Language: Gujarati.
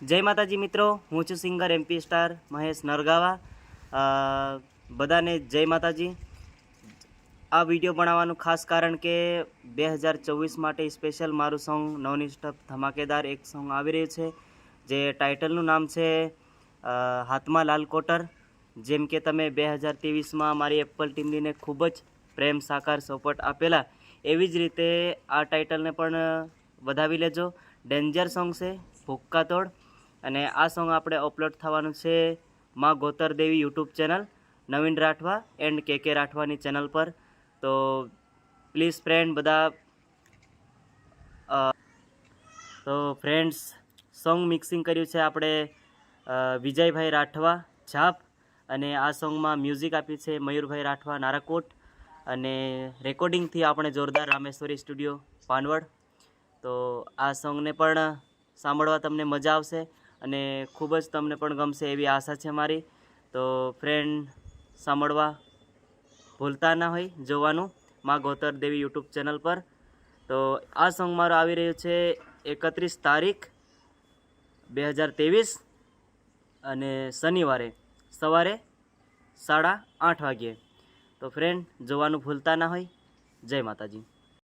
જય માતાજી મિત્રો, હું છું singer MP star Mahesh Nargava. બધાને જય માતાજી. આ વીડિયો બનાવવાનું ખાસ કારણ કે બે હજાર ચોવીસ માટે સ્પેશિયલ મારું સોંગ નવનિષ્ઠ ધમાકેદાર એક સોંગ આવી રહ્યું છે, જે ટાઇટલનું નામ છે હાથમાં લાલ કોટર. જેમ કે તમે બે હજાર ત્રેવીસમાં મારી એપલ ટીમલીને ખૂબ જ પ્રેમ, સાકાર સપોર્ટ આપેલા, એવી જ રીતે આ ટાઇટલને પણ વધાવી લેજો. ડેન્જર સોંગ છે, ભૂક્કા તોડ. અને આ સોંગ આપણે અપલોડ થવાનું છે માં Gotar Devi YouTube channel, Navin Rathva and K K રાઠવાની channel પર. તો પ્લીઝ ફ્રેન્ડ બધા તો ફ્રેન્ડ્સ સોંગ મિક્સિંગ કર્યું છે આપણે વિજયભાઈ રાઠવા છાપ અને આ સોંગમાં મ્યુઝિક આપ્યું છે મયુરભાઈ રાઠવા, નારાકોટ. અને રેકોર્ડિંગથી આપણે જોરદાર રામેશ્વરી સ્ટુડિયો પાનવડ તો આ સોંગને પણ સાંભળવા તમને મજા આવશે. અને ખૂબ જ તમને પણ ગમશે એવી આશા છે મારી. તો ફ્રેન્ડ સાંભળવા ભૂલતા ના હોય, જોવાનું માં ગોતર દેવી યુટ્યુબ ચેનલ પર. તો આ સોંગ મારો આવી રહ્યું છે એકત્રીસ તારીખ બે હજાર ત્રેવીસ અને શનિવારે સવારે સાડા આઠ વાગ્યે. તો ફ્રેન્ડ જોવાનું ભૂલતા ના હોય. જય માતાજી.